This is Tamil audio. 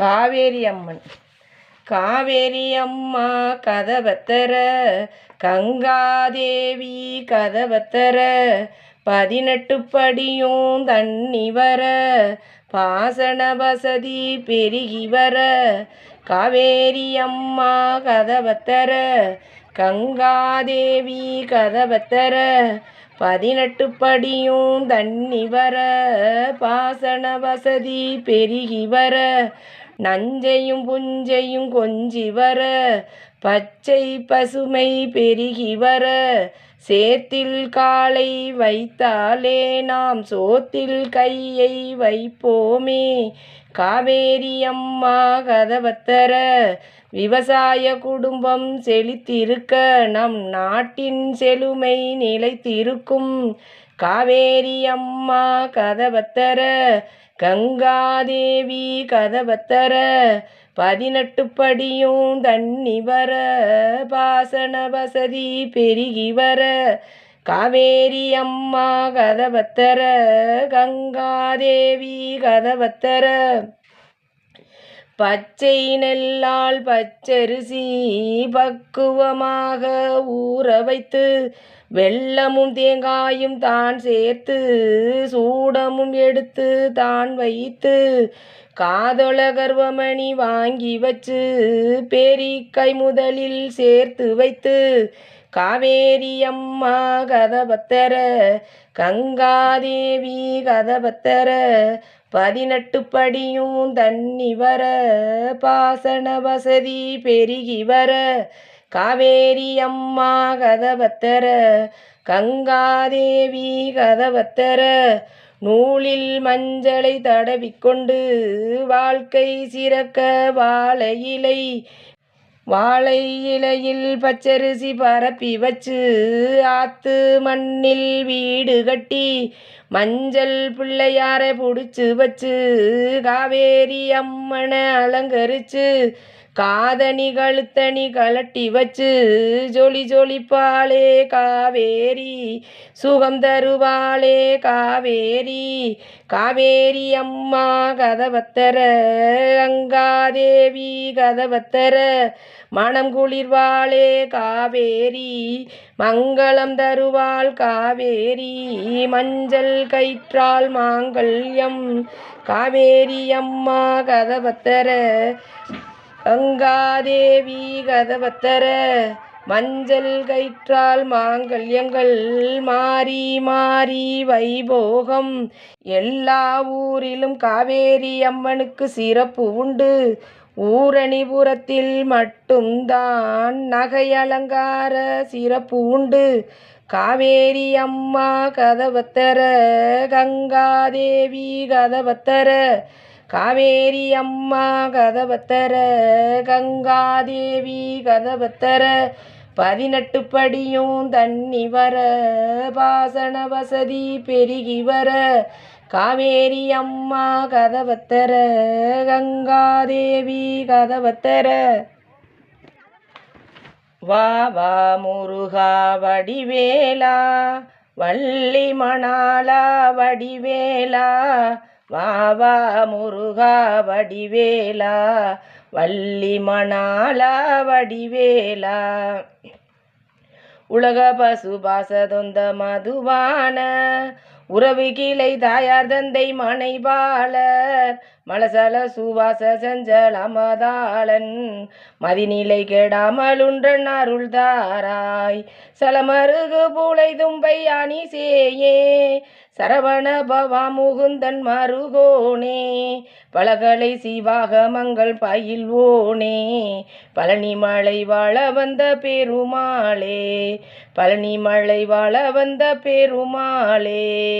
காவேரி அம்மன் காவேரி அம்மா கதவத்தர கங்காதேவி கதவத்தர பதினெட்டு படியும் தண்ணி வர பாசன வசதி பெருகி வர காவேரி அம்மா கதவத்தர கங்காதேவி கதவத்தர பதினெட்டு படியும் தண்ணி வர பாசன வசதி பெருகி வர நஞ்சையும் புஞ்சையும் கொஞ்சி வர பச்சை பசுமை பெருகி வர சேத்தில் காலை வைத்தாலே நாம் சோத்தில் கையை வைப்போமே. காவேரி அம்மா கதவத்தர விவசாய குடும்பம் செழித்திருக்க நம் நாட்டின் செழுமை நிலைத்திருக்கும். காவேரி அம்மா கதவத்தர கங்காதேவி கதவத்தர பதினெட்டு படியும் தண்ணி வர பாசன வசதி பெருகி வர காவேரி அம்மா கதவத்தர கங்காதேவி கதவத்தர. பச்சை நெல்லால் பச்சரிசி பக்குவமாக ஊற வைத்து வெள்ளமும் தேங்காயும் தான் சேர்த்து சூடமும் எடுத்து தான் வைத்து காதொள கர்வமணி வாங்கி வச்சு பேரிக்கை முதலில் சேர்த்து வைத்து காவேரியம்மா கதபத்தர கங்காதேவி கதபத்தர பதினெட்டு படியும் தண்ணி வர பாசன வசதி பெருகி வர காவேரி அம்மா கதபத்தர கங்காதேவி கதபத்தர நூலில் மஞ்சளை தடவிக்கொண்டு வாழ்க்கை சிறக்க வாழ இலை வாழை இலையில் பச்சரிசி பரப்பி வச்சு ஆத்து மண்ணில் வீடு கட்டி மஞ்சள் பிள்ளையாரை பிடிச்சி வச்சு காவேரி அம்மனை அலங்கரிச்சு காதணி கழுத்தணி கலட்டி வச்சு ஜொலி ஜொலிப்பாளே காவேரி சுகம் தருவாளே காவேரி. காவேரி அம்மா கதவத்தர கங்காதேவி கதவத்தர மனம் குளிர்வாளே காவேரி. மங்களம் தருவாள் காவேரி மஞ்சள் கயிற்றால் மாங்கல்யம். காவேரி அம்மா கதவத்தர கங்காதேவி கதவத்தர மஞ்சள் கயிற்றால் மாங்கல்யங்கள் மாறி மாறி வைபோகம். எல்லா ஊரிலும் காவேரி அம்மனுக்கு சிறப்பு உண்டு. ஊரணிபுரத்தில் மட்டும்தான் நகை அலங்கார சிறப்பு உண்டு. காவேரி அம்மா கதவத்தர கங்காதேவி கதவத்தர காவேரி அம்மா கதவத்தர கங்காதேவி கதவத்தர பதினெட்டு படியும் தண்ணி வர பாசன வசதி பெருகி வர காவேரி அம்மா கதவத்தர கங்காதேவி கதவத்தர. வா வா முருகா வடிவேலா வள்ளி மணாலா வடிவேலா வாவா முருகா வடிவேலா வள்ளி மணாலா வடிவேலா. உலக பசு பாசதொந்த மதுவான உறவு கீழை தாயார் தந்தை மனைவாளர் மலசல சுவாச செஞ்சல் அமதாளன். மதிநிலை கெடாமலுன்றன் அருள் தாராய். சலமருகு பூளை தும்பை அணி சேயே சரவண பவா முகுந்தன் மருகோனே. பலகலை சிவாக மங்கள் பயில்வோனே பழனி மலை வாழ வந்த பெருமாளே. பழனிமலை வாழ வந்த பெருமாளே.